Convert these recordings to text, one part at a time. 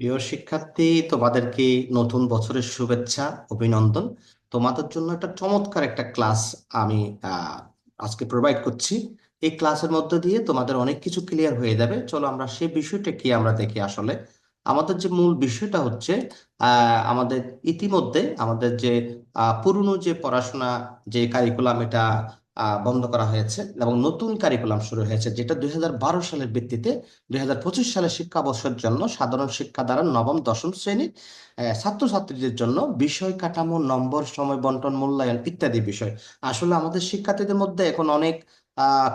প্রিয় শিক্ষার্থী, তোমাদেরকে নতুন বছরের শুভেচ্ছা, অভিনন্দন। তোমাদের জন্য একটা চমৎকার একটা ক্লাস আমি আজকে প্রোভাইড করছি। এই ক্লাসের মধ্যে দিয়ে তোমাদের অনেক কিছু ক্লিয়ার হয়ে যাবে। চলো আমরা সেই বিষয়টা কি আমরা দেখি আসলে। আমাদের যে মূল বিষয়টা হচ্ছে আমাদের ইতিমধ্যে আমাদের যে পুরনো যে পড়াশোনা যে কারিকুলাম এটা বন্ধ করা হয়েছে এবং নতুন কারিকুলাম শুরু হয়েছে, যেটা দুই হাজার বারো সালের ভিত্তিতে দুই হাজার পঁচিশ সালের শিক্ষাবর্ষের জন্য সাধারণ শিক্ষা দ্বারা নবম, দশম শ্রেণির ছাত্রছাত্রীদের জন্য বিষয় কাঠামো, নম্বর, সময় বন্টন, মূল্যায়ন ইত্যাদি বিষয়। আসলে আমাদের শিক্ষার্থীদের মধ্যে এখন অনেক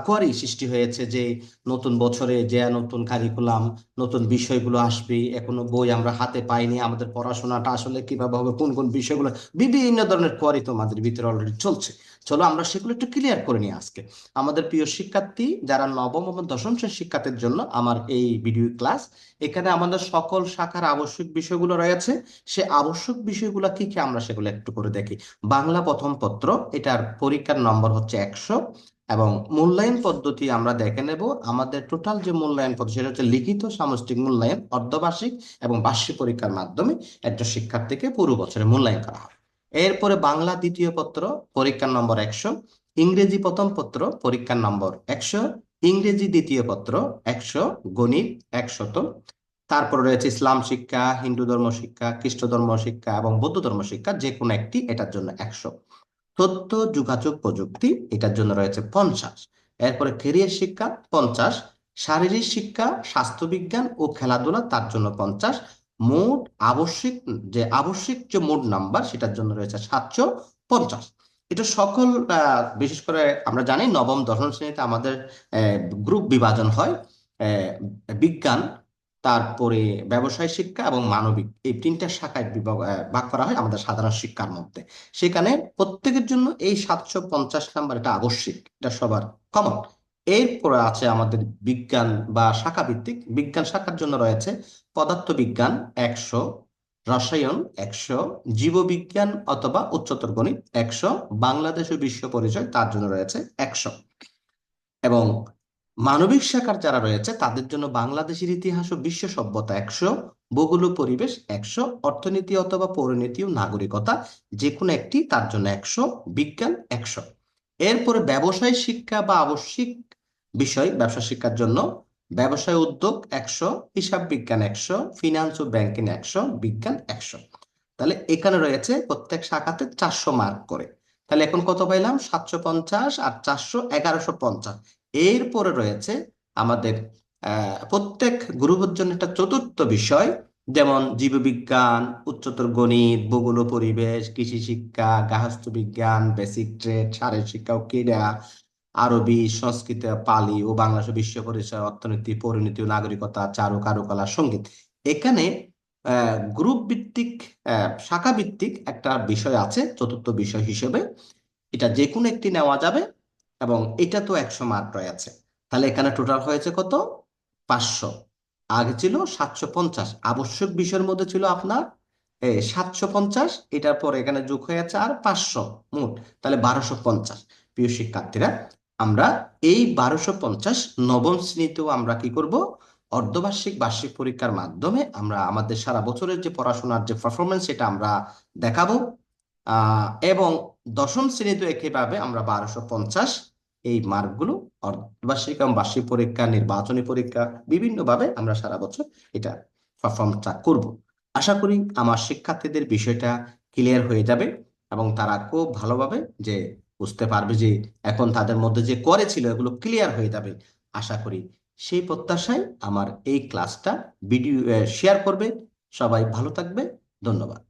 কোয়ারি সৃষ্টি হয়েছে যে নতুন বছরে যে নতুন কারিকুলাম নতুন বিষয়গুলো আসবে, এখনও বই আমরা হাতে পাইনি, আমাদের পড়াশোনাটা আসলে কীভাবে হবে, কোন কোন বিষয়গুলো, বিভিন্ন ধরনের কোয়ারি তোমাদের ভিতরে অলরেডি চলছে। চলো আমরা সেগুলো একটু ক্লিয়ার করে নিই আজকে। আমাদের প্রিয় শিক্ষার্থী, যারা নবম এবং দশম শ্রেণির শিক্ষার্থীর জন্য আমার এই ভিডিও ক্লাস এখানে আমাদের সকল শাখার আবশ্যক বিষয়গুলো রয়েছে, সে আবশ্যক বিষয়গুলো কি কি আমরা সেগুলো একটু করে দেখি। বাংলা প্রথম পত্র, এটার পরীক্ষার নম্বর হচ্ছে একশো এবং মূল্যায়ন পদ্ধতি আমরা দেখে নেব। আমাদের টোটাল যে মূল্যায়ন পদ্ধতি, সেটা হচ্ছে লিখিত সামষ্টিক মূল্যায়ন, অর্ধবার্ষিক এবং বার্ষিক পরীক্ষার মাধ্যমে একজন শিক্ষার্থীকে পুরো বছরে মূল্যায়ন করা হয়। এরপরে বাংলা দ্বিতীয় পত্র, পরীক্ষার নম্বর একশো। ইংরেজি প্রথম পত্র, পরীক্ষার নম্বর একশো। ইংরেজি দ্বিতীয় পত্র, একশো। গণিত একশত। তারপর রয়েছে ইসলাম শিক্ষা, হিন্দু ধর্ম শিক্ষা, খ্রিস্ট ধর্ম শিক্ষা এবং বৌদ্ধ ধর্ম শিক্ষা যে কোনো একটি, এটার জন্য একশো। তথ্য, যোগাযোগ প্রযুক্তি, এটার জন্য রয়েছে পঞ্চাশ। এরপরে কেরিয়ার শিক্ষা, পঞ্চাশ। শারীরিক শিক্ষা, স্বাস্থ্যবিজ্ঞান ও খেলাধুলা, তার জন্য পঞ্চাশ। মোট আবশ্যিক, যে আবশ্যিক যে মোট নাম্বার, সেটার জন্য রয়েছে সাতশো পঞ্চাশ। এটা সকল বিশেষ করে আমরা জানি নবম, দশম শ্রেণীতে আমাদের গ্রুপ বিভাজন হয় বিজ্ঞান তারপরে ব্যবসায় শিক্ষা এবং মানবিক এই তিনটা শাখায় ভাগ করা হয় আমাদের সাধারণ শিক্ষার মধ্যে। সেখানে প্রত্যেকের জন্য এই সাতশো পঞ্চাশ নাম্বার এটা আবশ্যিক, এটা সবার কমন এরপরে আছে আমাদের বিজ্ঞান বা শাখা ভিত্তিক বিজ্ঞান শাখার জন্য রয়েছে পদার্থবিজ্ঞান একশো, রসায়ন একশো, জীববিজ্ঞান অথবা উচ্চতর গণিত একশো, বাংলাদেশ ও বিশ্ব পরিচয় তার জন্য রয়েছে একশো। এবং মানবিক শাখার যারা রয়েছে, তাদের জন্য বাংলাদেশের ইতিহাস ও বিশ্ব সভ্যতা একশো, ভূগোল পরিবেশ একশো, অর্থনীতি অথবা পরিণতি ও নাগরিকতা যে কোনো একটি, তার জন্য একশো, বিজ্ঞান একশো। এরপরে ব্যবসায় শিক্ষা বা আবশ্যিক বিষয়, ব্যবসা শিক্ষার জন্য ব্যবসায় উদ্যোগ একশো, হিসাব বিজ্ঞান একশো ফিনান্স ও ব্যাংকিং একশো, বিজ্ঞান একশো। তাহলে এখানে রয়েছে প্রত্যেক শাখাতে চারশো মার্ক করে। তাহলে এখন কত পাইলাম? সাতশো পঞ্চাশ আর চারশো এগারোশো পঞ্চাশ। এরপরে রয়েছে আমাদের প্রত্যেক গ্রুপের জন্য একটা চতুর্থ বিষয়, যেমন জীববিজ্ঞান, উচ্চতর গণিত, ভূগোল পরিবেশ, কৃষি শিক্ষা, গার্হস্থ্য বিজ্ঞান বেসিক ট্রেড শারীরিক শিক্ষা ও ক্রীড়া, আরবি, সংস্কৃত, পালি ও বাংলাদেশ বিশ্ব পরিচয় অর্থনীতি, পরিণতি ও নাগরিকতা, চারু কারুকলা, সংগীত। এখানে গ্রুপ ভিত্তিক শাখা ভিত্তিক একটা বিষয় আছে, চতুর্থ বিষয় হিসেবে। এটা যে কোনো একটি নেওয়া যাবে। এবং এটা তো একশো মার্ক রয়েছে তাহলে এখানে টোটাল হয়েছে কত? পাঁচশো। আগে ছিল সাতশো পঞ্চাশ। আবশ্যক বিষয়ের মধ্যে ছিল আপনার সাতশো পঞ্চাশ, এটার পর এখানে যোগ হয়েছে আর পাঁচশো মোট। তাহলে বারোশো পঞ্চাশ। প্রিয় শিক্ষার্থীরা, আমরা এই বারোশো পঞ্চাশ নবম শ্রেণীতেও আমরা কি করব? অর্ধবার্ষিক বার্ষিক পরীক্ষার মাধ্যমে আমরা আমাদের সারা বছরের যে পড়াশোনার যে পারফরমেন্স সেটা আমরা দেখাবো। এবং দশম শ্রেণীতে একইভাবে আমরা বারোশো পঞ্চাশ। এই মার্কগুলো অর্ধবার্ষিক এবং বার্ষিক পরীক্ষা, নির্বাচনী পরীক্ষা বিভিন্নভাবে আমরা সারা বছর এটা পারফর্মটা করব। আশা করি আমার শিক্ষার্থীদের বিষয়টা ক্লিয়ার হয়ে যাবে এবং তারা খুব ভালোভাবে যে বুঝতে পারবে যে এখন তাদের মধ্যে যে করেছিল এগুলো ক্লিয়ার হয়ে যাবে। আশা করি সেই প্রত্যাশায় আমার এই ক্লাসটা ভিডিও শেয়ার করবে। সবাই ভালো থাকবে। ধন্যবাদ।